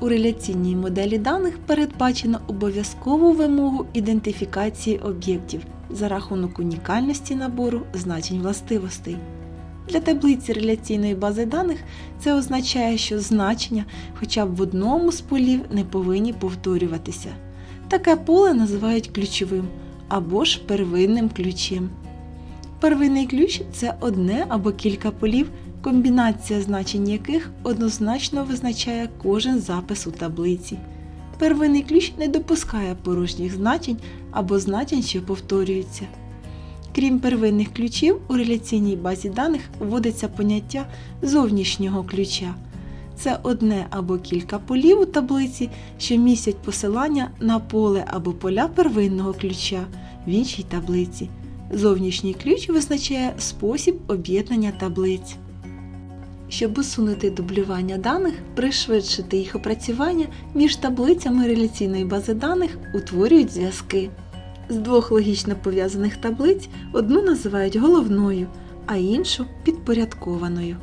У реляційній моделі даних передбачено обов'язкову вимогу ідентифікації об'єктів за рахунок унікальності набору значень властивостей. Для таблиці реляційної бази даних це означає, що значення хоча б в одному з полів не повинні повторюватися. Таке поле називають ключовим або ж первинним ключем. Первинний ключ це одне або кілька полів, комбінація значень яких однозначно визначає кожен запис у таблиці. Первинний ключ не допускає порожніх значень або значень, що повторюються. Крім первинних ключів, у реляційній базі даних вводиться поняття зовнішнього ключа. Це одне або кілька полів у таблиці, що містять посилання на поле або поля первинного ключа в іншій таблиці. Зовнішній ключ визначає спосіб об'єднання таблиць. Щоб усунути дублювання даних, пришвидшити їх опрацювання, між таблицями реляційної бази даних утворюють зв'язки. З двох логічно пов'язаних таблиць одну називають головною, а іншу підпорядкованою.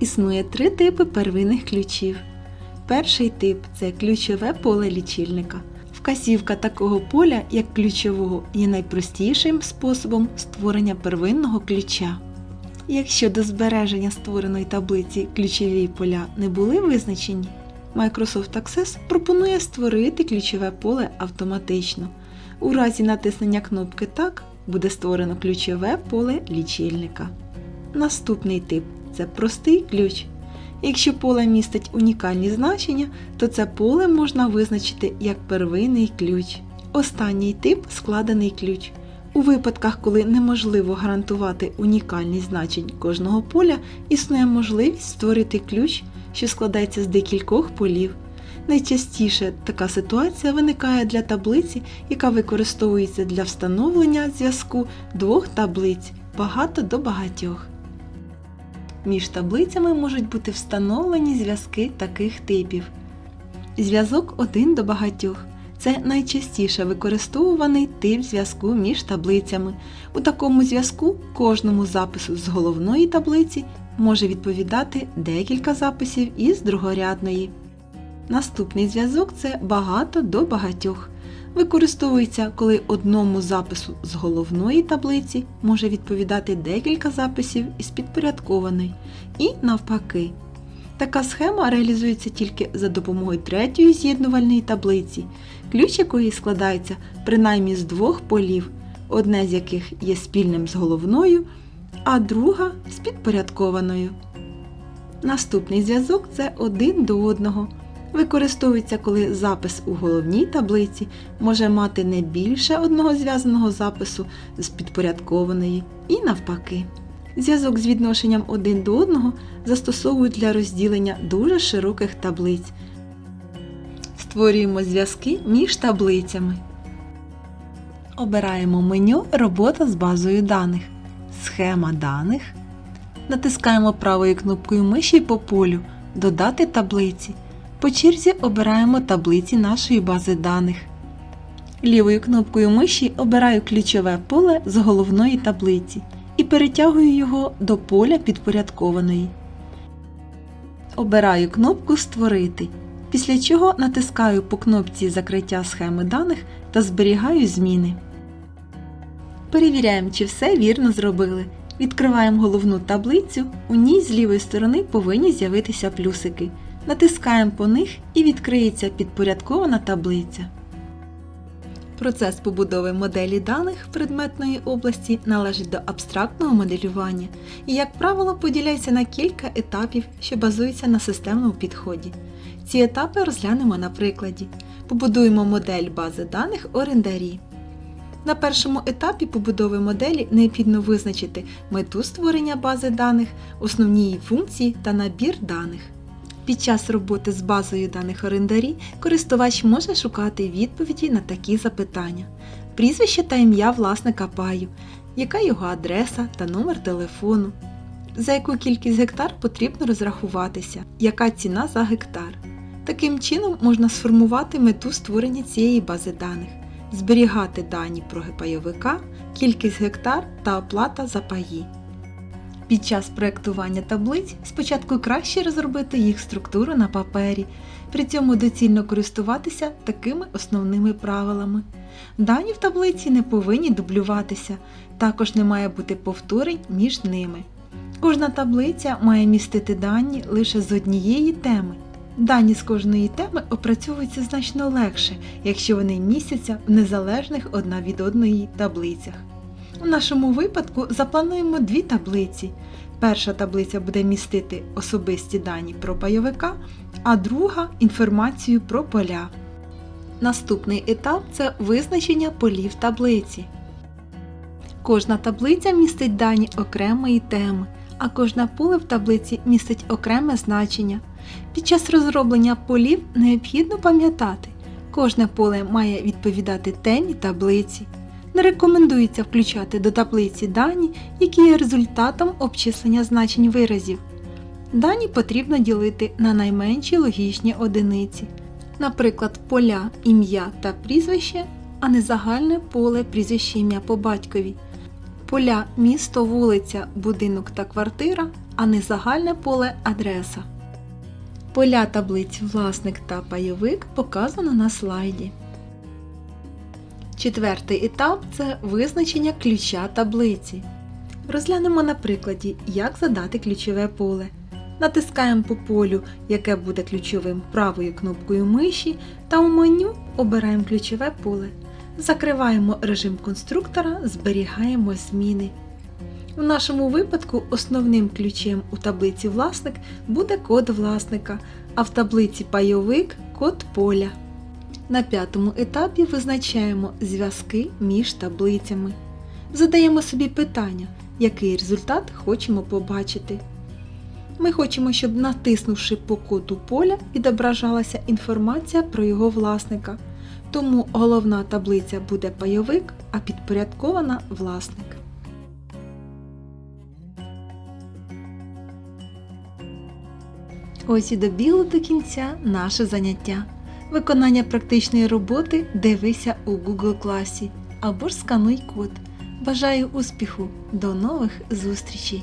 Існує три типи первинних ключів. Перший тип це ключове поле лічильника. Вказівка такого поля, як ключового, є найпростішим способом створення первинного ключа. Якщо до збереження створеної таблиці ключові поля не були визначені, Microsoft Access пропонує створити ключове поле автоматично. У разі натиснення кнопки Так буде створено ключове поле лічильника. Наступний тип це простий ключ. Якщо поле містить унікальні значення, то це поле можна визначити як первинний ключ. Останній тип складений ключ. У випадках, коли неможливо гарантувати унікальність значень кожного поля, існує можливість створити ключ, що складається з декількох полів. Найчастіше така ситуація виникає для таблиці, яка використовується для встановлення зв'язку двох таблиць багато до багатьох. Між таблицями можуть бути встановлені зв'язки таких типів. Зв'язок один до багатьох. Це найчастіше використовуваний тип зв'язку між таблицями. У такому зв'язку кожному запису з головної таблиці може відповідати декілька записів із другорядної. Наступний зв'язок це багато до багатьох. Використовується, коли одному запису з головної таблиці може відповідати декілька записів із підпорядкованої, і навпаки. Така схема реалізується тільки за допомогою третьої з'єднувальної таблиці, ключ якої складається принаймні з двох полів, одне з яких є спільним з головною, а друга з підпорядкованою. Наступний зв'язок це один до одного. Використовується, коли запис у головній таблиці може мати не більше одного зв'язаного запису з підпорядкованої і навпаки. Зв'язок з відношенням один до одного застосовують для розділення дуже широких таблиць. Створюємо зв'язки між таблицями. Обираємо меню Робота з базою даних. Схема даних. Натискаємо правою кнопкою миші по полю Додати таблиці. По черзі обираємо таблиці нашої бази даних. Лівою кнопкою миші обираю ключове поле з головної таблиці і перетягую його до поля підпорядкованої. Обираю кнопку Створити, після чого натискаю по кнопці Закриття схеми даних та зберігаю зміни. Перевіряємо, чи все вірно зробили. Відкриваємо головну таблицю, у ній з лівої сторони повинні з'явитися плюсики. Натискаємо по них і відкриється підпорядкована таблиця. Процес побудови моделі даних предметної області належить до абстрактного моделювання і, як правило, поділяється на кілька етапів, що базуються на системному підході. Ці етапи розглянемо на прикладі. Побудуємо модель бази даних орендарі. На першому етапі побудови моделі необхідно визначити мету створення бази даних, основні її функції та набір даних. Під час роботи з базою даних орендарі користувач може шукати відповіді на такі запитання: прізвище та ім'я власника паю, яка його адреса та номер телефону, за яку кількість гектар потрібно розрахуватися, яка ціна за гектар. Таким чином можна сформувати мету створення цієї бази даних, зберігати дані про пайовика, кількість гектар та оплата за паї. Під час проєктування таблиць спочатку краще розробити їх структуру на папері, при цьому доцільно користуватися такими основними правилами. Дані в таблиці не повинні дублюватися, також не має бути повторень між ними. Кожна таблиця має містити дані лише з однієї теми. Дані з кожної теми опрацьовуються значно легше, якщо вони містяться в незалежних одна від одної таблицях. У нашому випадку заплануємо дві таблиці. Перша таблиця буде містити особисті дані про пайовика, а друга інформацію про поля. Наступний етап це визначення полів таблиці. Кожна таблиця містить дані окремої теми, а кожне поле в таблиці містить окреме значення. Під час розроблення полів необхідно пам'ятати, кожне поле має відповідати темі таблиці. Не рекомендується включати до таблиці дані, які є результатом обчислення значень виразів. Дані потрібно ділити на найменші логічні одиниці, наприклад, поля, ім'я та прізвище, а не загальне поле прізвище ім'я по батькові. Поля місто, вулиця, будинок та квартира, а не загальне поле адреса. Поля таблиць власник та пайовик показано на слайді. Четвертий етап це визначення ключа таблиці. Розглянемо на прикладі, як задати ключове поле. Натискаємо по полю, яке буде ключовим правою кнопкою миші, та у меню обираємо ключове поле. Закриваємо режим конструктора, зберігаємо зміни. У нашому випадку основним ключем у таблиці власник буде код власника, а в таблиці пайовик код поля. На п'ятому етапі визначаємо зв'язки між таблицями. Задаємо собі питання, який результат хочемо побачити. Ми хочемо, щоб натиснувши по коду поля відображалася інформація про його власника. Тому головна таблиця буде пайовик, а підпорядкована власник. Ось і добігло до кінця наше заняття. Виконання практичної роботи дивися у Google класі або ж скануй код. Бажаю успіху! До нових зустрічей!